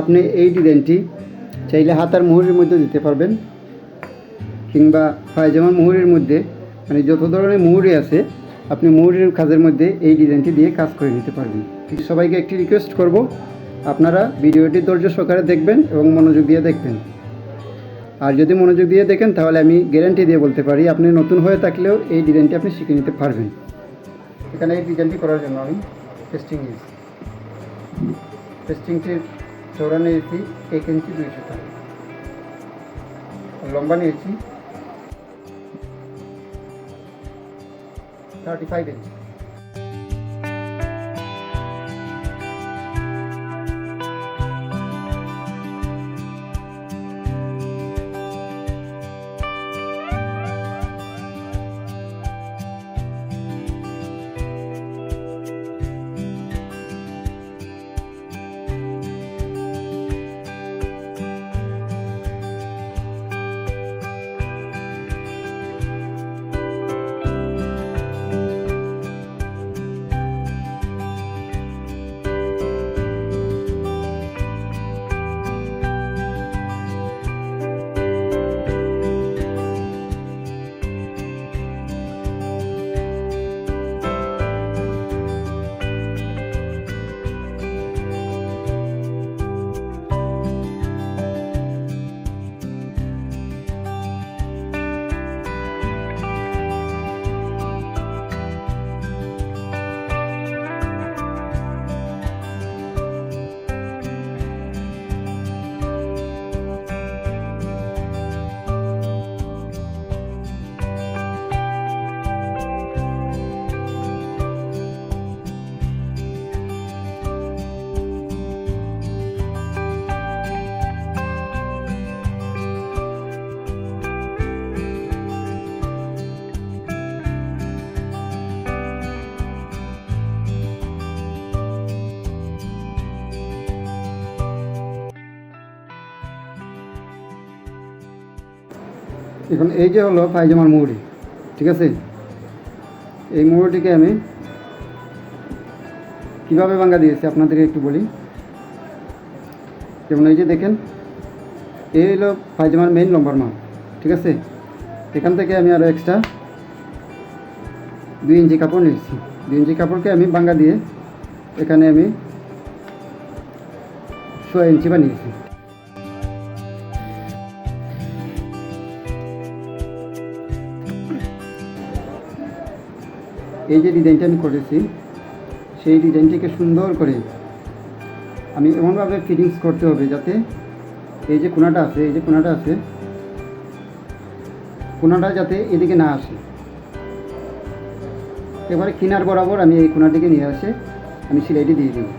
আপনি এই ডিজাইনটি চাইলে হাতার মুহুরির মধ্যে দিতে পারবেন। কিংবা পায়জামা মুহুরির মধ্যে মানে যত ধরনের মুহুরি আছে, আপনি মুহুরির কাজের মধ্যে এই ডিজাইনটি দিয়ে কাজ করে নিতে পারবেন। সবাইকে একটি রিকোয়েস্ট করব, আপনারা ভিডিওটি ধৈর্য সহকারে দেখবেন এবং মনোযোগ দিয়ে দেখবেন। আর যদি মনোযোগ দিয়ে দেখেন, তাহলে আমি গ্যারান্টি দিয়ে বলতে পারি, আপনি নতুন হয়ে থাকলেও এই ডিজাইনটি আপনি শিখে নিতে পারবেন। এখানে এই ডিজাইনটি করার জন্য আমি টেস্টিং নিয়েছি টেস্টিংটির চৌড়া নিয়েছি এক ইঞ্চি দুইশো টাকা লম্বা নিয়েছি। Thirty five inch. এখন এই যে হলো পায়জামার মুহুরি ঠিক আছে? এই মুহুরিটিকে আমি কীভাবে ভাঙ্গা দিয়েছি আপনাদেরকে একটু বলি। যেমন এই যে দেখেন, এই হলো পায়জামার মেইন লম্বার মাপ, ঠিক আছে? এখান থেকে আমি আরও এক্সট্রা দুই ইঞ্চি কাপড় নিয়েছি। দুই ইঞ্চি কাপড়কে আমি ভাঙ্গা দিয়ে এখানে আমি ছয় ইঞ্চি বানিয়েছি। এই যে ডিজাইনটা আমি করেছি, সেই ডিজাইনটিকে সুন্দর করে আমি এমনভাবে ফিটিংস করতে হবে যাতে এই যে কোনাটা আছে, এই যে কোনাটা আছে, কোনাটা যাতে এদিকে না আসে। এবারে কিনার বরাবর আমি এই কোনাটিকে নিয়ে আসে আমি সেলাইটি দিয়ে দেবো